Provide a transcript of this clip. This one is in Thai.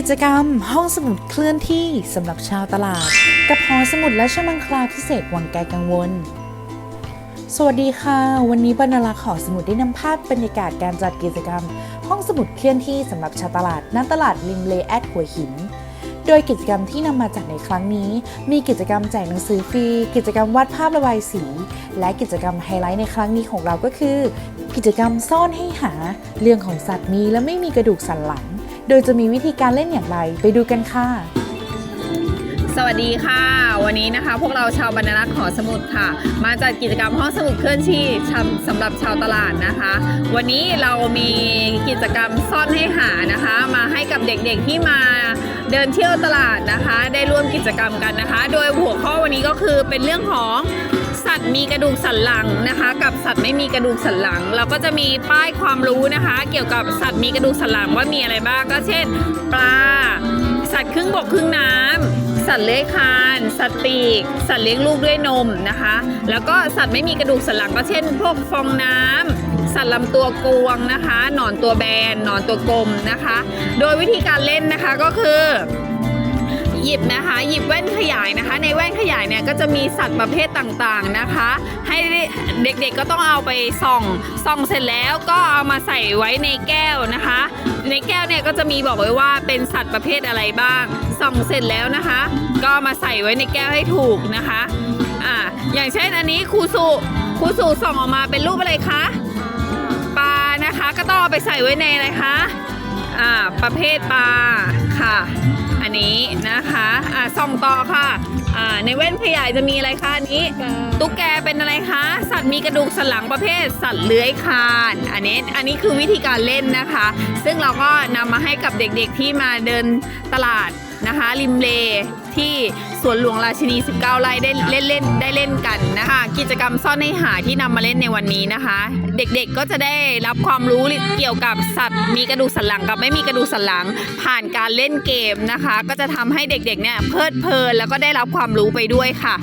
กิจกรรม ห้องสมุดเคลื่อนที่สำหรับชาวตลาด กับหอสมุดและชมังคลาพิเศษวังไกลกังวล สวัสดีค่ะ วันนี้บรรลักษ์หอสมุดได้นำภาพบรรยากาศการจัดกิจกรรม ห้องสมุดเคลื่อนที่สำหรับชาวตลาดณตลาดริมเลแอดหัวหินโดยกิจกรรมที่นำมาจัดในครั้งนี้ มีกิจกรรมแจกหนังสือฟรี กิจกรรมวาดภาพระบายสี และกิจกรรมไฮไลท์ในครั้งนี้ของเราก็คือ กิจกรรมซ่อนให้หา เรื่องของสัตว์มีและไม่มีกระดูกสันหลัง โดยจะมีวิธีการเล่นอย่างไรไปดูกันค่ะ สวัสดีค่ะ วันนี้นะคะ พวกเราชาวบรรณรักษ์หอสมุดค่ะ มาจัดกิจกรรมห้องสมุดเคลื่อนที่สำหรับชาวตลาดนะคะ วันนี้เรามีกิจกรรมซ่อนให้หานะคะ มาให้กับเด็กๆที่มาเดินเที่ยวตลาดนะคะ ได้ร่วมกิจกรรมกันนะคะ โดยหัวข้อวันนี้ก็คือเป็นเรื่องของ สัตว์มีกระดูกสันหลังนะคะ กับสัตว์ไม่มีกระดูกสันหลัง เราก็จะมีป้ายความรู้นะคะ เกี่ยวกับสัตว์มีกระดูกสันหลังว่ามีอะไรบ้างก็เช่น ปลา สัตว์ครึ่งบกครึ่งน้ำสัตว์เลื้อยคาน สัตว์ปีก สัตว์เลี้ยงลูกด้วยนมนะคะ แล้วก็สัตว์ไม่มีกระดูกสันหลังก็เช่น พวกฟองน้ำสัตว์ลำตัวกวงนะคะ หนอนตัวแบน หนอนตัวกลมนะคะ โดยวิธีการเล่นนะคะก็คือ หยิบนะคะ หยิบแว่นขยายนะคะ ในแว่นขยายเนี่ยก็จะมีสัตว์ประเภทต่างๆนะคะ ให้เด็กๆก็ต้องเอาไปส่องส่องเสร็จแล้วก็เอามาใส่ไว้ในแก้วนะคะ ในแก้วเนี่ยก็จะมีบอกไว้ว่าเป็นสัตว์ประเภทอะไรบ้างส่องเสร็จแล้วนะคะ ก็มาใส่ไว้ในแก้วให้ถูกนะคะอ่าอย่างเช่นอันนี้ครูสุครูสุส่องออกมาเป็นรูปอะไรคะปลานะคะ ก็ต้องเอาไปใส่ไว้ในอะไรคะ อ่าประเภทปลาค่ะ อันนี้นะคะอ่าส่องต่อค่ะอ่าในแว่นขยายจะมีอะไรคะอันนี้ ตุ๊กแกเป็นอะไรคะ สัตว์มีกระดูกสันหลังประเภท สัตว์เลื้อยคลานอันนี้อันนี้คือวิธีการเล่นนะคะ ซึ่งเราก็นำมาให้กับเด็กๆที่มาเดินตลาดนะคะ ริมเล ที่สวนหลวงราชินี 19 ไร่ได้เล่นเล่นได้เล่นกันนะคะ กิจกรรมซ่อนให้หาที่นำมาเล่นในวันนี้นะคะ เด็กๆก็จะได้รับความรู้เกี่ยวกับสัตว์มีกระดูกสันหลังกับไม่มีกระดูกสันหลัง ผ่านการเล่นเกมนะคะ ก็จะทำให้เด็กๆเนี่ยเพลิดเพลินแล้วก็ได้รับความรู้ไปด้วยค่ะ